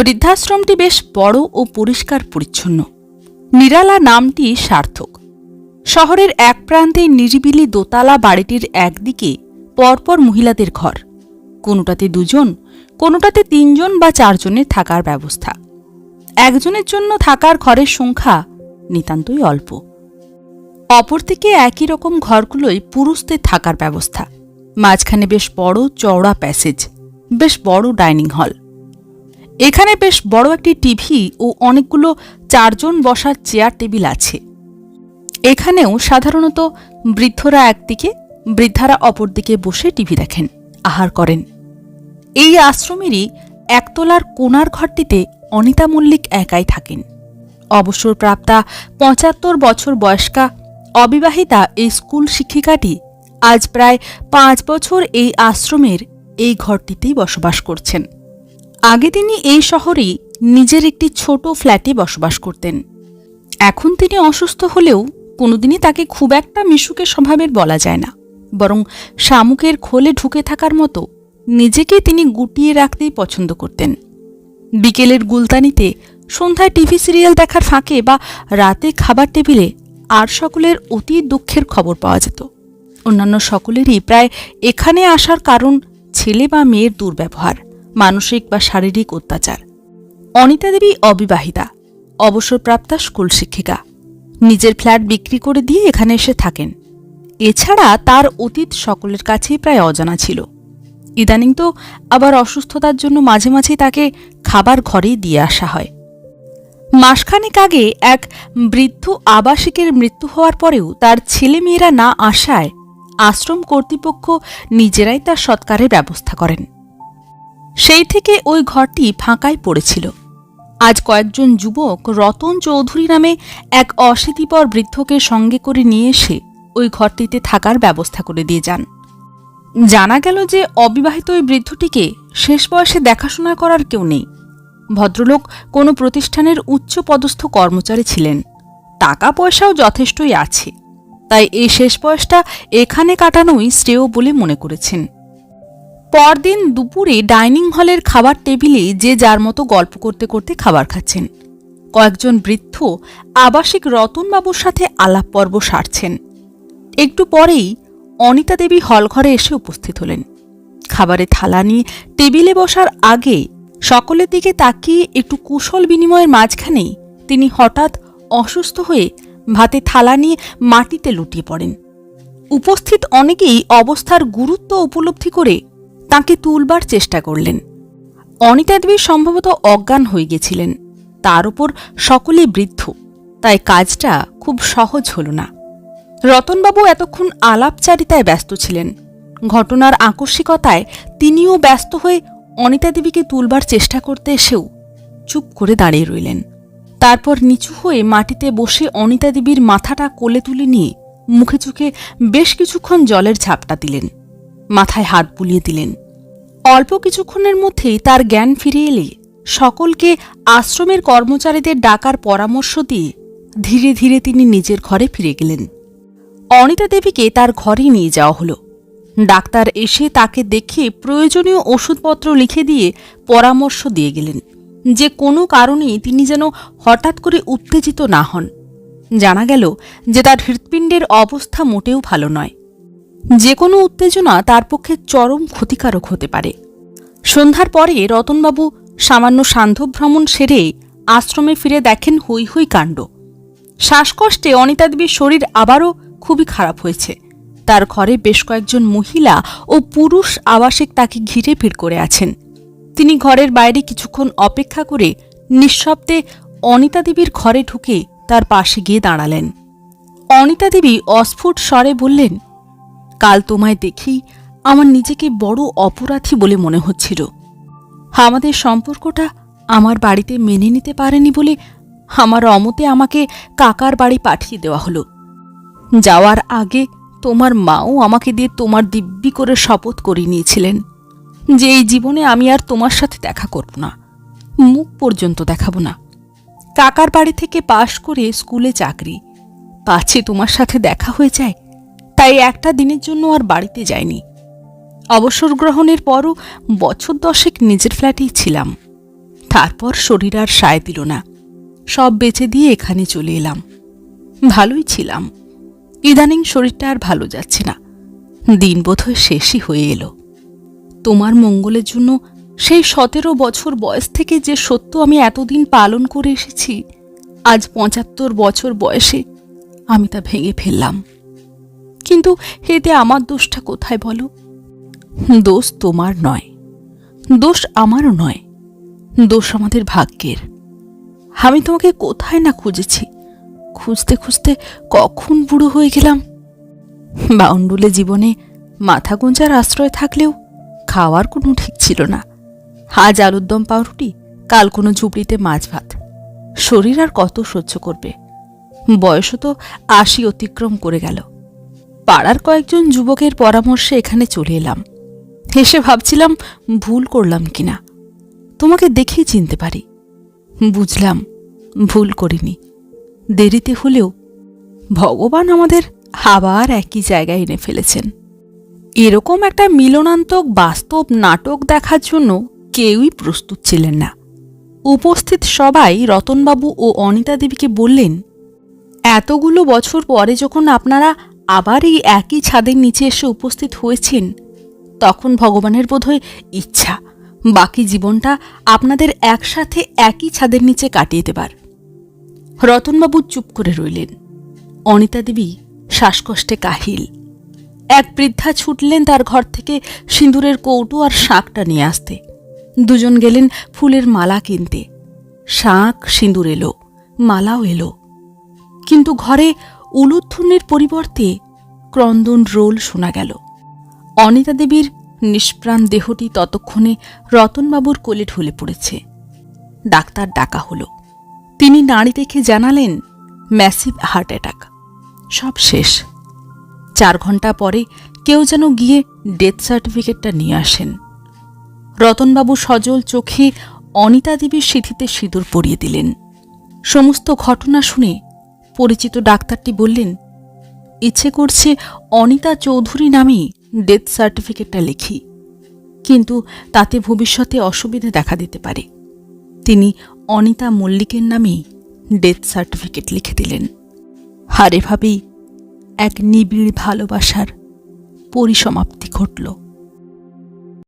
বৃদ্ধাশ্রমটি বেশ বড় ও পরিষ্কার পরিচ্ছন্ন। নিরালা নামটি সার্থক। শহরের এক প্রান্তে নিরিবিলি দোতলা বাড়িটির একদিকে পরপর মহিলাদের ঘর। কোনোটাতে দুজন, কোনোটাতে তিনজন বা চারজনের থাকার ব্যবস্থা। একজনের জন্য থাকার ঘরের সংখ্যা নিতান্তই অল্প। অপরদিকে একই রকম ঘরগুলোই পুরুষদের থাকার ব্যবস্থা। মাঝখানে বেশ বড় চওড়া প্যাসেজ, বেশ বড় ডাইনিং হল। এখানে বেশ বড় একটি টিভি ও অনেকগুলো চারজন বসার চেয়ার টেবিল আছে। এখানেও সাধারণত বৃদ্ধরা একদিকে, বৃদ্ধারা অপরদিকে বসে টিভি দেখেন, আহার করেন। এই আশ্রমেরই একতলার কোনার ঘরটিতে অনিতা মল্লিক একাই থাকেন। অবসরপ্রাপ্তা পঁচাত্তর বছর বয়স্কা অবিবাহিতা এই স্কুল শিক্ষিকাটি আজ প্রায় পাঁচ বছর এই আশ্রমের এই ঘরটিতেই বসবাস করছেন। আগে তিনি এই শহরেই নিজের একটি ছোট ফ্ল্যাটে বসবাস করতেন। এখন তিনি অসুস্থ হলেও কোনোদিনই তাকে খুব একটা মিশুকে স্বভাবের বলা যায় না। বরং শামুকের খোলে ঢুকে থাকার মতো নিজেকে তিনি গুটিয়ে রাখতেই পছন্দ করতেন। বিকেলের গুলতানিতে সন্ধ্যায় টিভি সিরিয়াল দেখার ফাঁকে বা রাতে খাবার টেবিলে আর সকলের অতি দুঃখের খবর পাওয়া যেত। অন্যান্য সকলেরই প্রায় এখানে আসার কারণ ছেলে বা মেয়ের দুর্ব্যবহার। মানসিক বা শারীরিক অত্যাচার। অনিতা দেবী অবিবাহিতা, অবসরপ্রাপ্তা স্কুল শিক্ষিকা। নিজের ফ্ল্যাট বিক্রি করে দিয়ে এখানে এসে থাকেন। এছাড়া তার অতীত সকলের কাছেই প্রায় অজানা ছিল। ইদানিং তো আবার অসুস্থতার জন্য মাঝে মাঝে তাকে খাবার ঘরেই দিয়ে আসা হয়। মাসখানেক আগে এক বৃদ্ধ আবাসিকের মৃত্যু হওয়ার পরেও তার ছেলেমেয়েরা না আসায় আশ্রম কর্তৃপক্ষ নিজেরাই তার সৎকারের ব্যবস্থা করেন। সেই থেকে ওই ঘরটি ফাঁকাই পড়েছিল। আজ কয়েকজন যুবক রতন চৌধুরী নামে এক অশীতিপর বৃদ্ধকে সঙ্গে করে নিয়ে এসে ওই ঘরটিতে থাকার ব্যবস্থা করে দিয়ে যান। জানা গেল যে অবিবাহিত ওই বৃদ্ধটিকে শেষ বয়সে দেখাশোনা করার কেউ নেই। ভদ্রলোক কোনো প্রতিষ্ঠানের উচ্চ পদস্থ কর্মচারী ছিলেন। টাকা পয়সাও যথেষ্টই আছে। তাই এই শেষ বয়সটা এখানে কাটানোই শ্রেয় বলে মনে করেছেন। পরদিন দুপুরে ডাইনিং হলের খাবার টেবিলে যে যার মতো গল্প করতে করতে খাবার খাচ্ছেন। কয়েকজন বৃদ্ধ আবাসিক রতনবাবুর সাথে আলাপ পর্ব সারছেন। একটু পরেই অনিতা দেবী হলঘরে এসে উপস্থিত হলেন। খাবারে থালা নিয়ে টেবিলে বসার আগে সকলের দিকে তাকিয়ে একটু কুশল বিনিময়ের মাঝখানেই তিনি হঠাৎ অসুস্থ হয়ে ভাতে থালা নিয়ে মাটিতে লুটিয়ে পড়েন। উপস্থিত অনেকেই অবস্থার গুরুত্ব উপলব্ধি করে তাকে তুলবার চেষ্টা করলেন। অনিতা দেবী সম্ভবত অজ্ঞান হয়ে গেছিলেন। তার উপর সকলেই বৃদ্ধ, তাই কাজটা খুব সহজ হল না। রতনবাবু এতক্ষণ আলাপচারিতায় ব্যস্ত ছিলেন। ঘটনার আকস্মিকতায় তিনিও ব্যস্ত হয়ে অনিতা দেবীকে তুলবার চেষ্টা করতে এসেও চুপ করে দাঁড়িয়ে রইলেন। তারপর নিচু হয়ে মাটিতে বসে অনিতা দেবীর মাথাটা কোলে তুলে নিয়ে মুখে চোখে বেশ কিছুক্ষণ জলের ঝাপটা দিলেন। মাথায় হাত বুলিয়ে দিলেন। অল্প কিছুক্ষণের মধ্যেই তার জ্ঞান ফিরে এলে সকলকে আশ্রমের কর্মচারীদের ডাকার পরামর্শ দিয়ে ধীরে ধীরে তিনি নিজের ঘরে ফিরে গেলেন। অনিতা দেবীকে তার ঘরে নিয়ে যাওয়া হলো। ডাক্তার এসে তাকে দেখে প্রয়োজনীয় ওষুধপত্র লিখে দিয়ে পরামর্শ দিয়ে গেলেন যে কোনো কারণেই তিনি যেন হঠাৎ করে উত্তেজিত না হন। জানা গেল যে তার হৃৎপিণ্ডের অবস্থা মোটেও ভালো নয়। যে কোনো উত্তেজনা তার পক্ষে চরম ক্ষতিকারক হতে পারে। সন্ধ্যার পরে রতনবাবু সামান্য সান্ধ্য ভ্রমণ সেরে আশ্রমে ফিরে দেখেন হই হই কাণ্ড। শ্বাসকষ্টে অনিতা দেবীর শরীর আবারও খুবই খারাপ হয়েছে। তার ঘরে বেশ কয়েকজন মহিলা ও পুরুষ আবাসিক তাকে ঘিরে ভিড় করে আছেন। তিনি ঘরের বাইরে কিছুক্ষণ অপেক্ষা করে নিঃশব্দে অনিতা দেবীর ঘরে ঢুকে তার পাশে গিয়ে দাঁড়ালেন। অনিতা দেবী অস্ফুট স্বরে বললেন কাল তোমায় দেখেই আমার নিজেকে বড় অপরাধী বলে মনে হচ্ছিল। আমাদের সম্পর্কটা আমার বাড়িতে মেনে নিতে পারেনি বলে আমার অমতে আমাকে কাকার বাড়ি পাঠিয়ে দেওয়া হলো। যাওয়ার আগে তোমার মাও আমাকে দিয়ে তোমার দিব্যি করে শপথ করে নিয়েছিলেন যে এই জীবনে আমি আর তোমার সাথে দেখা করব না, মুখ পর্যন্ত দেখাবো না। কাকার বাড়ি থেকে পাশ করে স্কুলে চাকরি, পাছে তোমার সাথে দেখা হয়ে যায় তাই একটা দিনের জন্য আর বাড়িতে যায়নি অবসর গ্রহণের পরও বছর দশেক নিজের ফ্ল্যাটেই ছিলাম। তারপর শরীর আর সায় দিল না। সব বেচে দিয়ে এখানে চলে এলাম। ভালোই ছিলাম। ইদানিং শরীরটা আর ভালো যাচ্ছে না। দিন বোধহয় শেষই হয়ে এলো। তোমার মঙ্গলের জন্য সেই সতেরো বছর বয়স থেকে যে সত্য আমি এতদিন পালন করে এসেছি, আজ পঁচাত্তর বছর বয়সে আমি তা ভেঙে ফেললাম। কিন্তু এতে আমার দোষটা কোথায় বলো? দোষ তোমার নয়। দোষ আমারও নয়। দোষ আমাদের ভাগ্যের। আমি তোমাকে কোথায় না খুঁজেছি? খুঁজতে খুঁজতে কখন বুড়ো হয়ে গেলাম? বাউন্ডুলে জীবনে মাথা গোঁজার আশ্রয় থাকলেও খাওয়ার কোনো ঠিক ছিল না। আজ আলুর দম পাউরুটি, কাল কোনো ঝুপড়িতে মাছ ভাত। শরীর আর কত সহ্য করবে? বয়সও তো আশি অতিক্রম করে গেল। পাড়ার কয়েকজন যুবকের পরামর্শে এখানে চলে এলাম। হেসে ভাবছিলাম ভুল করলাম কিনা। তোমাকে দেখেই চিনতে পারি। বুঝলাম, ভুল করিনি। দেরিতে হলেও ভগবান আমাদের আবার একই জায়গায় এনে ফেলেছেন। এরকম একটা মিলনান্তক বাস্তব নাটক দেখার জন্য কেউই প্রস্তুত ছিলেন না। উপস্থিত সবাই রতনবাবু ও অনিতা দেবীকে বললেন, এতগুলো বছর পরে যখন আপনারা আবার এই একই ছাদের নিচে এসে উপস্থিত হয়েছেন? তখন ভগবানের বোধহয় ইচ্ছা। বাকি জীবনটা আপনাদের একসাথে একই ছাদের নিচে কাটিয়ে দেবার। রতনবাবু চুপ করে রইলেন। অনিতা দেবী শ্বাসকষ্টে কাহিল। এক বৃদ্ধা ছুটলেন তার ঘর থেকে সিঁদুরের কৌটো আর শাঁকটা নিয়ে আসতে। দুজন গেলেন ফুলের মালা কিনতে। শাঁক সিঁদুর এলো, মালাও এলো। কিন্তু ঘরে উলুধ্বনির পরিবর্তে ক্রন্দন রোল শোনা গেল। অনিতা দেবীর নিষ্প্রাণ দেহটি ততক্ষণে রতনবাবুর কোলে ঢলে পড়েছে। ডাক্তার ডাকা হলো। তিনি নাড়ি দেখে জানালেন, ম্যাসিভ হার্ট অ্যাটাক। সব শেষ। চার ঘণ্টা পরে কেউ যেন গিয়ে ডেথ সার্টিফিকেটটা নিয়ে আসেন। রতনবাবু সজল চোখে অনিতা দেবীর সিঁথিতে সিঁদুর পরিয়ে দিলেন। সমস্ত ঘটনা শুনে পরিচিত ডাক্তারটি বললেন, ইচ্ছে করছে অনিতা চৌধুরী নামেই ডেথ সার্টিফিকেটটা লিখি, কিন্তু তাতে ভবিষ্যতে অসুবিধে দেখা দিতে পারে। তিনি অনিতা মল্লিকের নামেই ডেথ সার্টিফিকেট লিখে দিলেন। আর এভাবেই এক নিবিড় ভালোবাসার পরিসমাপ্তি ঘটল।